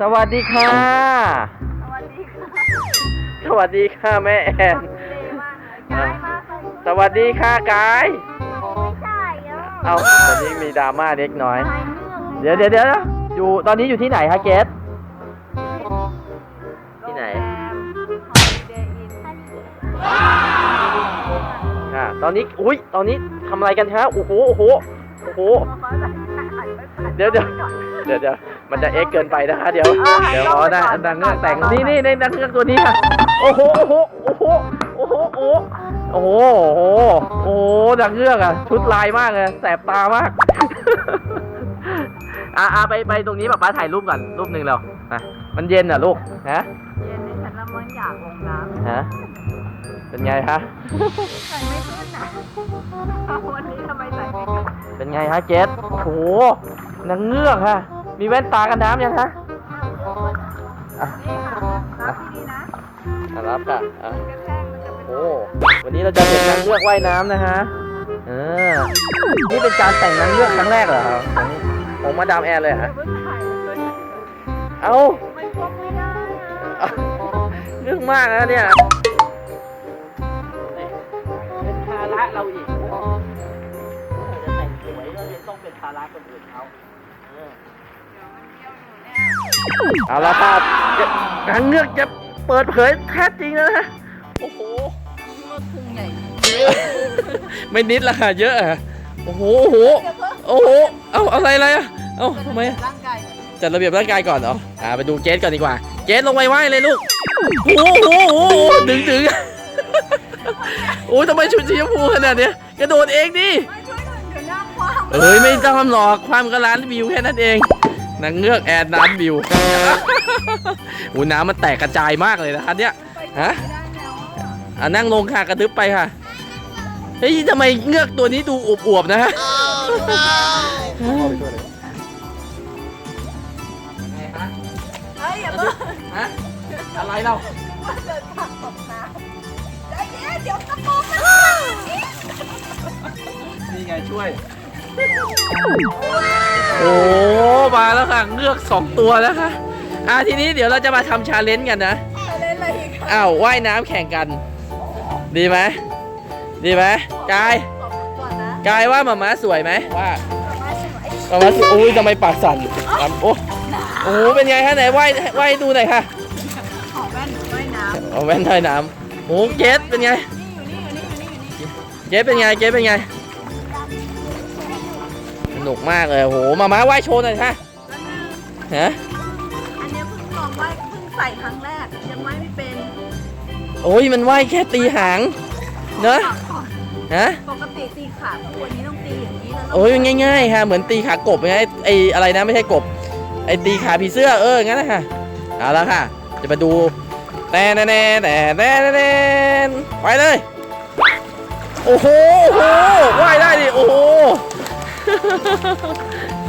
สวัสดีค่ะ สวัสดีค่ะสวัสดีค่ะแม่แอน ดีมากเลยย้ายมาตรงสวัสดีค่ะกาย ไม่ใช่เนาะเอาตอนนี้มีดราม่าเล็กน้อย ไปเรื่องเดี๋ยวเดี๋ยวเดี๋ยวอยู่ตอนนี้อยู่ที่ไหนคะเกส ที่ไหนโรงแรม Holiday Inn อ่าตอนนี้ อุ้ยตอนนี้ทำอะไรกันฮะ โอ้โห โอ้โห โอ้โห เดี๋ยวเดี๋ยวเดี๋ยวเดี๋ยวมันจะเอ็กเกินไปนะคะ เดี๋ยวเดี๋ยวอ๋อได้นางเครื่องแต่งนี่นี่ในนางเครื่องตัวนี้ค่ะโอ้โหโอ้โหโอ้โหโอ้โหโอ้โหโอ้โหนางเงือกอะชุดลายมากเลยแสบตามากอะไปไปตรงนี้แบบป้าถ่ายรูปก่อนรูปหนึ่งเราอะมันเย็นอะลูกฮะเย็นในฉันละมินอยากลงน้ำฮะเป็นไงฮะใส่ไม่ขึ้นนะวันนี้ทำไมใส่ไม่ขึ้น เป็นไงฮะเจสโอ้โหนางเงือกฮะ มีแว่นตากันน้ำยังฮะอะนี่ค่ะรับที่ดีนะอะรับค่ะอะกระแทกมันจะเป็นโอ้ วันนี้เราจะเห็นนางเงือกว่ายน้ำนะฮะเออนี่เป็นการแต่งนางเงือกครั้งแรกเหรอครับของของมาดามแอนเลยเหรอฮะผู้ชายมันเอ้า มันพกไม่ได้อะ เรื่องมากนะเนี่ย ต้องเป็นภาระคนอื่นเขาเออเอาละครับจะนางเงือกจะเปิดเผยแท้จริงแล้วนะ โอ้โหมันพุงใหญ่ไม่นิดละค่ะเยอะอะโอ้โห โอ้โห โอ้โห เอาอะไรอะไรอะเอาทำไมอะร่างกายจัดระเบียบร่างกายก่อนเหรอ อ่าไปดูเกสก่อนดีกว่าเกสลงไปไหว้เลยลูก โอ้โห โอ้โหโอ้โหดึงดึงโอ้ยทำไมชุดสีชมพูขนาดเนี้ยกระโดดเองดิ เอ้ยไม่ต้องหรอกความก็ล้านวิวแค่นั้นเองนางเงือกแอนล้านวิวโอ้น้ำมันแตกกระจายมากเลยนะคะเนี่ยฮะไม่ได้แล้วอะอ่านั่งลงค่ะกระทึบไปค่ะเฮ้ยทำไมเงือกตัวนี้ดูอวบๆนะฮะเฮ้ยอย่าเพิ่งฮะอะไรเราเดินทางตกน้ำใจเย็นเดี๋ยวกระโปรงมันนี่ไงช่วย โอ้มาแล้วค่ะเงือกสองตัวแล้วค่ะอะทีนี้เดี๋ยวเราจะมาทำชาเลนจ์กันนะอะไรอะไรอีกอะอ้าวว่ายน้ำแข่งกัน ดีไหมดีไหมกายตบก่อนนะกายว่าหมาม้าสวยไหมว่ามาสวยหมาม้าสวยอุ้ยทำไมปากสั่นอะโอ้โอ้โหเป็นไงฮะไหนว่ายว่ายดูหน่อยค่ะขอแว่นว่ายน้ำเอาแว่นว่ายน้ำโอ้เกสเป็นไงนี่อยู่นี่อยู่นี่อยู่นี่อยู่นี่เกสเป็นไงเกสเป็นไงส นุกมากเลยโอ้โหหมาม้าว่ายโชว์หน่อยค่ะแล้วนึงฮะอันเนี้ยเพิ่งลองว่ายเพิ่งใส่ครั้งแรกยังว่ายไม่เป็นโอ้ยมันว่ายแค่ตีหางเนอะก่อนฮะปกติตีขาคู่อันนี้ต้องตีอย่างนี้แล้วโอ้ยง่ายๆค่ะเหมือนตีขากบไงไออะไรนะไม่ใช่กบ ไอตีขาผีเสื้อเอองั้นนะค่ะเอาละค่ะ จะมาดูแต่แน่แน่แต่แน่แน่ไปเลยโอ้โหโอ้โหว่ายได้ดิโอ้โห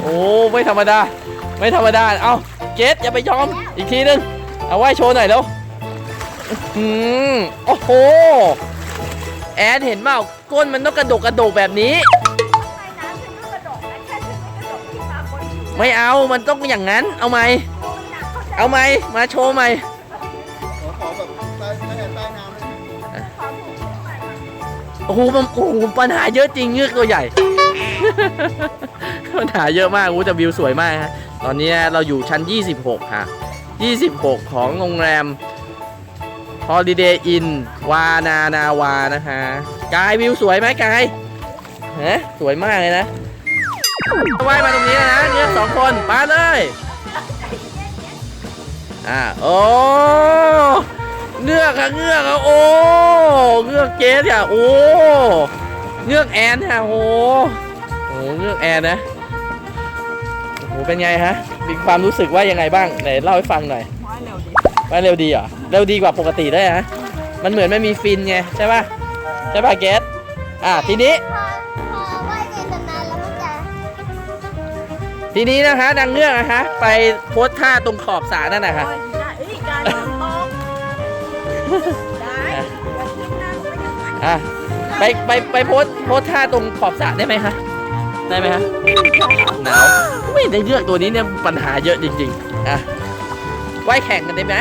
โอ้ไม่ธรรมดา ไม่ธรรมดา เอาเกสอย่าไปยอม อีกทีนึง เอาว่ายโชว์หน่อยเร็วอืมโอ้โห แอนเห็นเปล่าก้นมันต้องกระดกกระดกแบบนี้ว่ายน้ำฉันก็กระโดดนะแค่ฉันไม่กระโดดขึ้นมาบนผิวไม่เอา มันต้องอย่างนั้น เอาไหม เอาไหม มาโชว์ไหมขอแบบใหม่โอ้โหมันโอ้โหปัญหาเยอะจริงเงือกตัวใหญ่ ปัญหาเยอะมากอู้แต่วิวสวยมากฮะตอนนี้เราอยู่ชั้น 26 ค่ะ 26 ของโรงแรม Holiday Inn วานานาวานะคะกายวิวสวยไหมกายฮะสวยมากเลยนะว่ายมาตรงนี้นะเงือกสองคนมาเลยอ่าโอ้เงือกค่ะเงือกค่ะโอ้เงือกเกสอะโอ้เงือกแอนค่ะโอ้ เงือกแอนนะโอ้โหเป็นไงฮะมีความรู้สึกว่ายังไงบ้างไหนเล่าให้ฟังหน่อยว่ายเร็วดิว่าเร็วดีเหรอเร็วดีกว่าปกติได้ฮะมันเหมือนไม่มีฟินไงใช่ป่ะใช่ป่ะเกสอะทีนี้พอพอไหว้ไปนานๆแล้วมันจะทีนี้นะคะนางเงือกนะคะไปโพสท่าตรงขอบสระนั่นนะคะโอ้ยได้เอ้ยการทำตกได้อย่าขึ้นนั่งไม่ยังไงอะไปไปไปโพสโพสท่าตรงขอบสระได้ไหมคะ ได้ไหมคะหนาวไม่ได้เลือกตัวนี้เนี่ยปัญหาเยอะจริงๆอะว่ายแข่งกันได้ไหม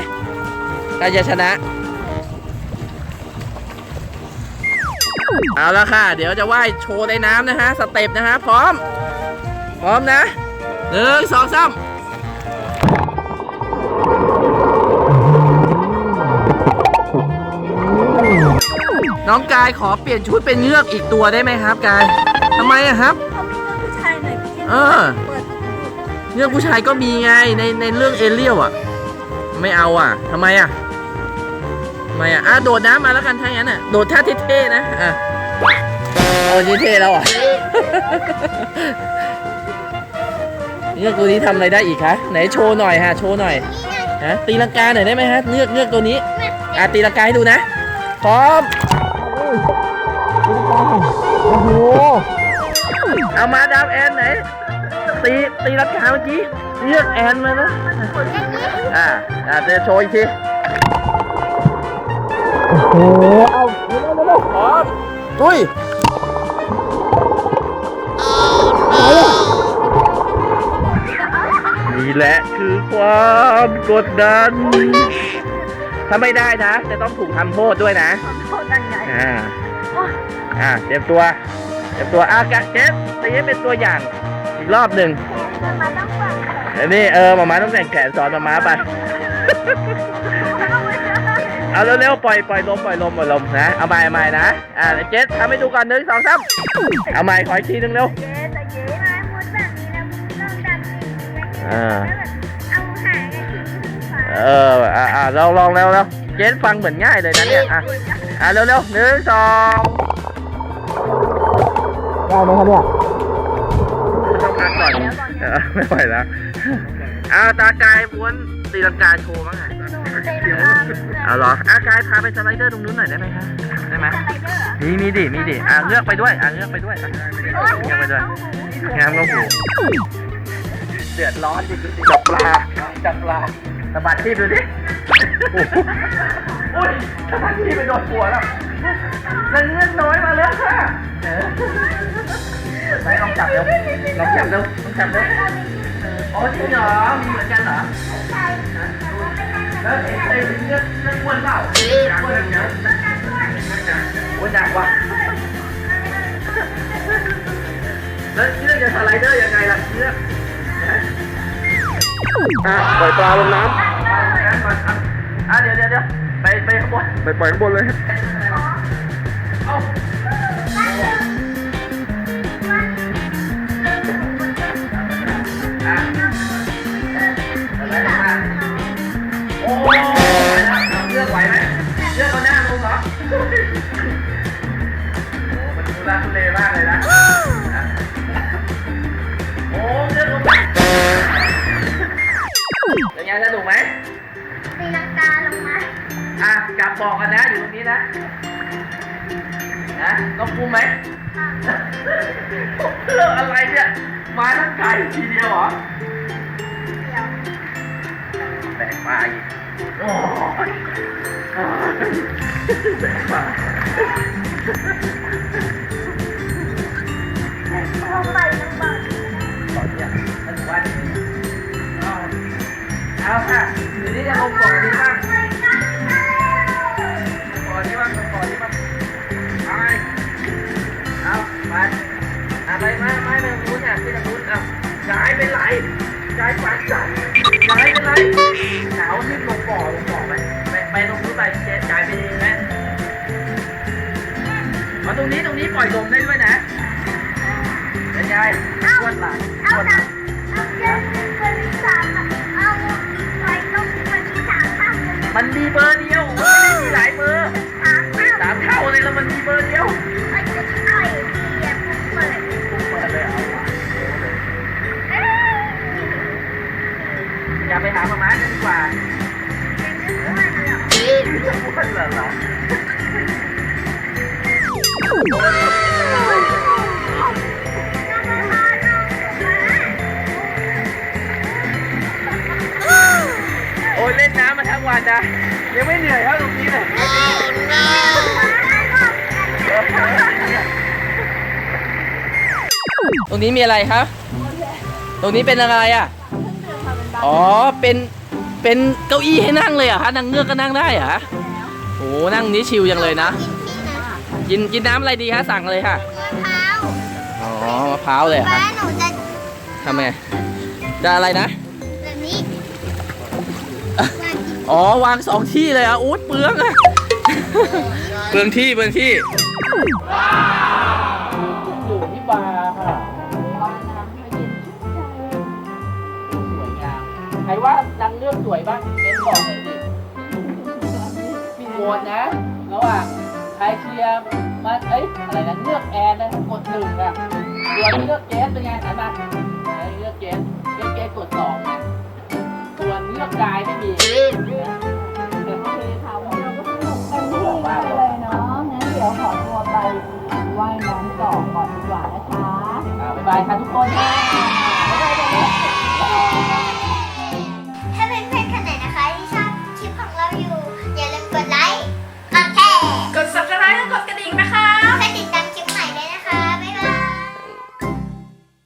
ใครจะชนะ เอาละค่ะ เดี๋ยวจะว่ายโชว์ในน้ำนะฮะ สเต็ปนะฮะ พร้อม พร้อมนะหนึ่งสองสามน้องกายขอเปลี่ยนชุดเป็นเงือกอีกตัวได้ไหมครับกายทำไมอะครับ เออ เปิดเรื่องผู้ชายก็มีไงในในเรื่องเอเลียวอะ ไม่เอาอะทำไมอะทำไมอะอะโดดน้ำมาแล้วกันถ้างั้นอะโดดท่าเท่ๆนะอะโอ้ยเท่แล้วอะ เงือกตัวนี้ทำอะไรได้อีกคะไหนโชว์หน่อยฮะโชว์หน่อยฮะตีลังกาหน่อยได้ไหมฮะเงือกเงือกตัวนี้อะตีลังกาให้ดูนะพร้อมโอ้โห เอามาดามแอนไหน ตีตีลังกาเมื่อกี้เลือกแอนมานะ อ่าอ่าจะโชว์อีกที โอ้โห เอาเร็วเร็วเร็วพร้อมดุยนี่แหละคือความกดดัน ถ้าไม่ได้นะ จะต้องถูกทำโทษด้วยนะ โทษยังไงอ่า อ่า เตรียมตัว เตรียมตัวอากาเจสตีให้เป็นตัวอย่างอีกรอบหนึ่งมันต้องเปิดอันนี้เออหมาม้าต้องแต่งแขนสอนหมาม้าไป เอาเร็วๆปล่อยปล่อยลมปล่อยลมปล่อยลมนะเอาใหม่เอาใหม่นะอ่าเจสทำให้ดูก่อนหนึ่งสองสามเอาใหม่ขออีกทีหนึงเร็ว เจ๊แต่เจ๊มามุดแบบนี้นะมุดต้องดันอีกอ่า แล้วแบบเอาหางอะทิ้งขึ้นฟ้าเอออ่าอ่าลองลองแล้วแล้วเจสฟังเหมือนง่ายเลยนะเนี่ยอะอ่าเร็วๆหนึ่งสอง ได้ไหมครับเนี่ยต้องพักก่อนเออไม่ไหวแล้วอ้าวตากายม้วนตีลังกาโชว์มั้งไงหนูเจ๊มามุดแบบเอาเหรออากายพาไปสไลเดอร์ตรงนู้นหน่อยได้ไหมคะได้ไหมสไลเดอร์อะมีมีดิมีดิอะเลือกไปด้วยอะเลือกไปด้วยอะเลือกไปด้วยงามก็หูเดือดร้อนดิจับปลาจับปลาสะบัดที่ดูดิโอ้ยสะบัดที่ไปโดนหัวแล้ว นั่นเงื่อนน้อยมาแล้วค่ะเออไหนลองจับเร็วลองจับเร็วลองจับเร็วโอ้จริงเหรอ มีเหมือนกันเหรอแล้วเอ็งเอ็งเงื่อนเงื่อนอ้วนเปล่าอ้วนนะอ้วนหนักว่ะแล้วเชือกจะสไลเดอร์ยังไงล่ะเชือกอะปล่อยปลาลงน้ำอะเดี๋ยวเดี๋ยวเดี๋ยวไปไปข้างบน ไปปล่อยข้างบนเลย เอะไรนะเลือกไหวไหมเลือกเอาหน้าลงเหรอ โอ้มันดูแลทุเลมากเลยนะ โอ้เลือกลงไปเป็นไงสนุกไหมตีลังกาลงมา อะกลับบอกกันนะอยู่ตรงนี้นะ นะต้องคุ้มไหมเครื่องอะไรเนี่ย มาทั้งไก่ทีเดียวเหรอเดียวแบกมาอีกโอ้ยแบกมาลงไปลงไปก่อนเนี่ยมันว่าเอาเอาค่ะเดี๋ยวนี้จะลงก่อนดีบ้างก่อนดีบ้างก่อนดีบ้าง ไปมไม่ไปทางนู้นอะไปทางนู้นอะกายเป็นไรกายฝันจัดกายเป็นไรหนาวที่ลงบ่อลงบ่อไหมไปไปตรงนู้นไปเจ๊กายเป็นยังไงมาตรงนี้ตรงนี้ปล่อยลมได้ด้วยนะเป็นไงปวดหลังปวดหหนัลังเอาเจ๊เป็นสามอะเอาไปลงเป็นสามข้างเลยมันมีเบอร์เดียวมันไม่ได้มีหลายเบอร์สามข้างสามเท่าเลยแล้วมันมีเบอร์เดียว อย่าไปหามาม้ากันดีกว่าเป็นเหรอเหรอโอ้ยเล่นน้ำมาทั้งวันนะยังไม่เหนื่อยเท่าตรงนี้เลยตรงนี้มีอะไรครับ ตรงนี้เป็นอะไรอะ อ๋อ เป็นเเป็นเก้าอี้ให้นั่งเลยเหรอคะนางเงือกก็นั่งได้เหรอโอ้นั่งนี้ชิลยังเลยนะกินกินน้ำอะไรดีคะสั่งเลยค่ะเท้าอ๋อมะพร้าวเลยเหรอป้าคะหนูจะทำไง จะอะไรนะ แบบนี้อ๋อวางสองที่เลยเหรอะอู้เปลืองอะ เปลืองที่เปลืองที่ามใครว่าดังเลือกสวยบ้างเม้นบอกหน่อยสิโหวตนะระหว่างใครเชียร์มาเอ้ยอะไรนะเลือกแอนนะกดหนึ่งอะส่วนเลือกเจสเป็นไงหันมาเลือกเจสเลือกเจสกดสองนะส่วนเลือกกายไม่มีบอกว่าเลยเนาะงั้นเดี๋ยวขอตัวไปว่ายน้ำต่อก่อนดีกว่านะคะอ่าบ๊ายบายค่ะทุกคน